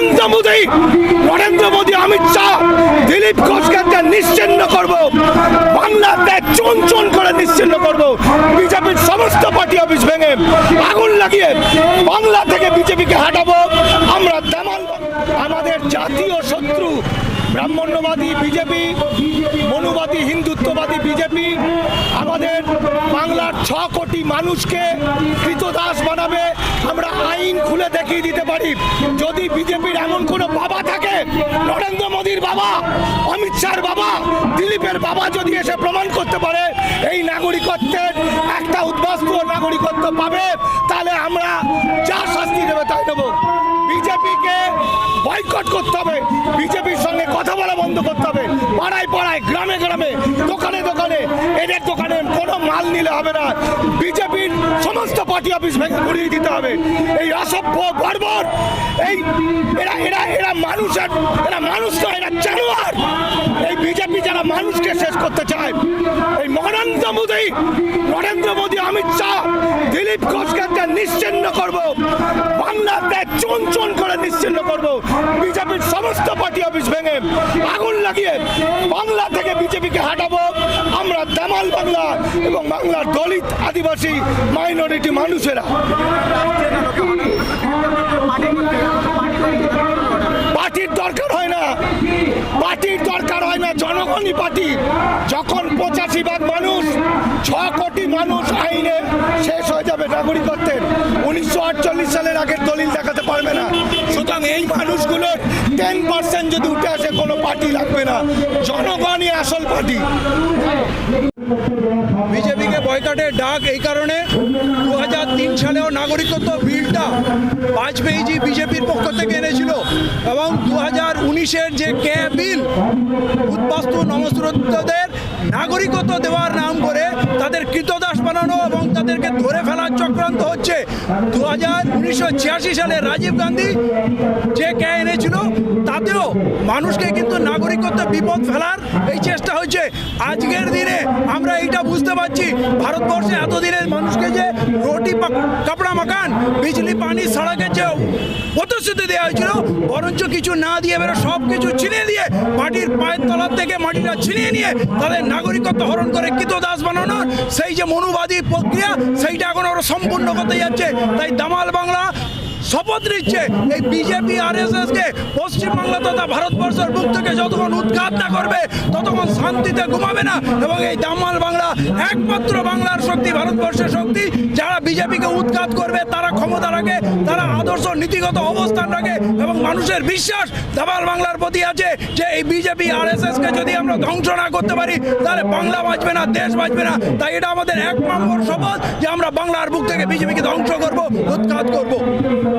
নরেন্দ্র মোদী নরেন্দ্র মোদী, অমিত শাহ, দিলীপ ঘোষকে নিশ্চিন্ন করব। বাংলাতে চুন চুন করে নিশ্চিন্ন করব। বিজেপির সমস্ত পার্টি অফিস ভেঙে আগুন লাগিয়ে বাংলা থেকে বিজেপিকে হাঁটাবো। আমরা দামাল আমাদের জাতীয় শত্রু, ব্রাহ্মণ্যবাদী বিজেপি, মনুবাদী হিন্দুত্ববাদী বিজেপি, আমাদের বাংলার ছ কোটি মানুষকে কৃতদাস আইন খুলে দেখিয়ে দিতে পারি। যদি বিজেপির এমন কোনো বাবা থাকে, নরেন্দ্র মোদীর বাবা, অমিত শাহর বাবা, দিলীপের বাবা যদি এসে প্রমাণ করতে পারে, এই নাগরিকত্বের একটা উদ্বাস্তু নাগরিকত্ব পাবে, তাহলে আমরা যা শাস্তি দেবে তাই দেবো বিজেপিকে বয়কট করতে হবে। বিজেপির সঙ্গে কথা বলা বন্ধ করতে হবে। পাড়ায় নিলে হবে না। বিজেপির সমস্ত পার্টি অফিস ভেঙে ঘুরিয়ে দিতে হবে। এই অসভ্য, বর্বর, এই এরা এরা এরা মানুষের এরা মানুষ নয়, এরা জানোয়ার। এই বিজেপি যারা মানুষকে শেষ করতে চায়, এই নরেন্দ্র মোদী নরেন্দ্র মোদী, অমিত শাহ, দিলীপ ঘোষকে নিশ্চিন্ন করব। বাংলাতে চুন চুন করে নিশ্চিন্ন করব। বিজেপির সমস্ত পার্টি অফিস ভেঙে আগুন লাগিয়ে বাংলা থেকে বিজেপিকে হাঁটাবো। আমরা বাংলা এবং বাংলার দলিত আদিবাসী মাইনরিটি মানুষেরা। পার্টির দরকার হয় না। পার্টির দরকার হয় না জনগণই পার্টি। যখন পঁচাশি ভাগ মানুষ, ছ কোটি মানুষ আইনে শেষ হয়ে যাবে নাগরিকত্বের। উনিশশো আটচল্লিশ সালের আগের দলিল দেখাতে পারবে না। সুতরাং এই মানুষগুলোর টেন পার্সেন্ট যদি উঠে আসে, কোনো পার্টি লাগবে না। জনগণই আসল পার্টি। বিজেপিকে বয়কটের ডাক এই কারণে দু হাজার তিন সালেও নাগরিকত্ব বিলটা বাজপেয়ীজি বিজেপির পক্ষ থেকে এনেছিল এবং দু হাজার উনিশের যে কে বিল, উদ্বাস্তু নমস্রোতদের নাগরিকত্ব দেওয়ার নাম করে তাদের কৃতদাস বানানো এবং তাদেরকে ধরে দু হাজার উনিশশো সালে রাজীব গান্ধী যে কে এনেছিল, তাতেও মানুষকে কিন্তু নাগরিকত্ব বিপদ ফেলার এই চেষ্টা হয়েছে। আজকের দিনে আমরা এইটা বুঝতে পারছি, ভারতবর্ষে এতদিনের মানুষকে যে রুটি কাপড়া মাকান বিজলি পানি সড়কের প্রতিশ্রুতি দেওয়া হয়েছিল। বরঞ্চ কিছু না দিয়ে এবারে সব কিছু ছিনিয়ে দিয়ে মাটির পায়ের তলার থেকে মাটিটা ছিনিয়ে নিয়ে তাদের নাগরিকত্ব হরণ করে কৃত দাস বানানোর সেই যে মনুবাদী প্রক্রিয়া, সেইটা এখন ওরা সম্পূর্ণ করতে যাচ্ছে। তাই দামাল বাংলা শপথ নিচ্ছে এই বিজেপি আর এস কে পশ্চিমবাংলা তথা ভারতবর্ষের বুক থেকে যতক্ষণ উৎখাত না করবে, ততক্ষণ শান্তিতে ঘুমাবে না এবং এই দামাল বাংলা একমাত্র বাংলার শক্তি, ভারতবর্ষের শক্তি, যারা বিজেপিকে উৎখাত করবে, তারা ক্ষমতা রাখে, তারা আদর্শ নীতিগত অবস্থান রাখে এবং মানুষের বিশ্বাস দামাল বাংলার প্রতি আছে যে এই বিজেপি আর এস কে যদি আমরা ধ্বংস না করতে পারি, তাহলে বাংলা বাঁচবে না, দেশ বাঁচবে না। তাই এটা আমাদের এক নম্বর শপথ যে আমরা বাংলার বুক থেকে বিজেপিকে ধ্বংস করব, উৎখাত করব।